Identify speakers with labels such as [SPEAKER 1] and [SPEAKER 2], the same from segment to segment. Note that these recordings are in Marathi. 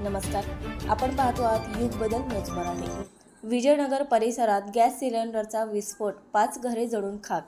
[SPEAKER 1] नमस्कार. आपण पाहतो आहात युग बदल न्यूज मराठी. विजयनगर परिसरात गॅस सिलेंडरचा विस्फोट पाच घरे जळून खाक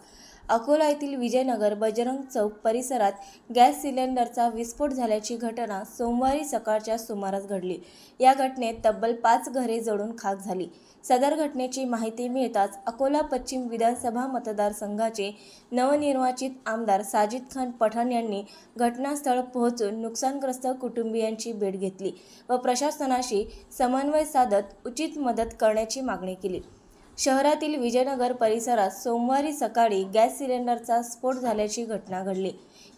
[SPEAKER 1] अकोला येथील विजयनगर बजरंग चौक परिसरात गॅस सिलेंडरचा विस्फोट झाल्याची घटना सोमवारी सकाळच्या सुमारास घडली. या घटनेत तब्बल पाच घरे जळून खाक झाली. सदर घटनेची माहिती मिळताच अकोला पश्चिम विधानसभा मतदारसंघाचे नवनिर्वाचित आमदार साजिद खान पठाण यांनी घटनास्थळ पोहोचून नुकसानग्रस्त कुटुंबियांची भेट घेतली व प्रशासनाशी समन्वय साधत उचित मदत करण्याची मागणी केली. शहरातील विजयनगर परिसरात सोमवारी सकाळी गॅस सिलेंडरचा स्फोट झाल्याची घटना घडली.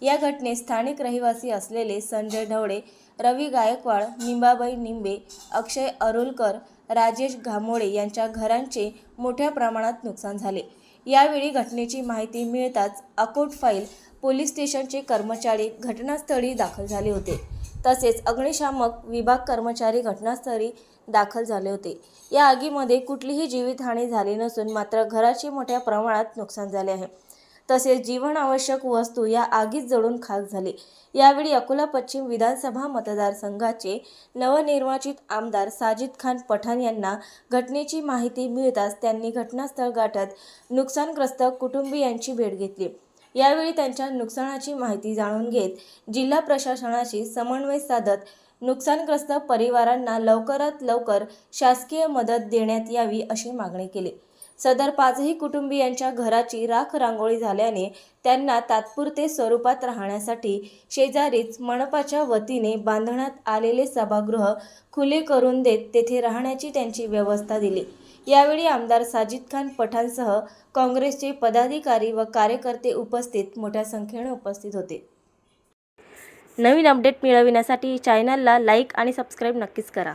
[SPEAKER 1] या घटनेत स्थानिक रहिवासी असलेले संजय ढवळे रवी गायकवाड निंबाबाई निंबे अक्षय अरुलकर राजेश घामोळे यांच्या घरांचे मोठ्या प्रमाणात नुकसान झाले. यावेळी घटनेची माहिती मिळताच अकोट फाईल पोलीस स्टेशनचे कर्मचारी घटनास्थळी दाखल झाले होते. तसेच अग्निशामक विभाग कर्मचारी घटनास्थळी दाखल झाले होते. या आगीमध्ये कुठलीही जीवितहानी झाली नसून मात्र घराचे मोठ्या प्रमाणात नुकसान झाले आहे. तसेच जीवनावश्यक वस्तू या आगीत जळून खाक झाली. यावेळी अकोला पश्चिम विधानसभा मतदारसंघाचे नवनिर्वाचित आमदार साजिद खान पठाण यांना घटनेची माहिती मिळताच त्यांनी घटनास्थळ गाठत नुकसानग्रस्त कुटुंबियांची भेट घेतली. यावेळी त्यांच्या नुकसानाची माहिती जाणून घेत जिल्हा प्रशासनाशी समन्वय साधत नुकसानग्रस्त परिवारांना लवकरात लवकर शासकीय मदत देण्यात यावी अशी मागणी केली. सदर पाचही कुटुंबियांच्या घराची राख रांगोळी झाल्याने त्यांना तात्पुरते स्वरूपात राहण्यासाठी शेजारीच मनपाच्या वतीने बांधण्यात आलेले सभागृह खुले करून देत तेथे राहण्याची त्यांची व्यवस्था दिली. यावेळी आमदार साजिद खान पठाणसह काँग्रेसचे पदाधिकारी व कार्यकर्ते उपस्थित मोठ्या संख्येने उपस्थित होते. नवीन अपडेट मिळविण्यासाठी चॅनलला लाईक आणि सबस्क्राईब नक्कीच करा.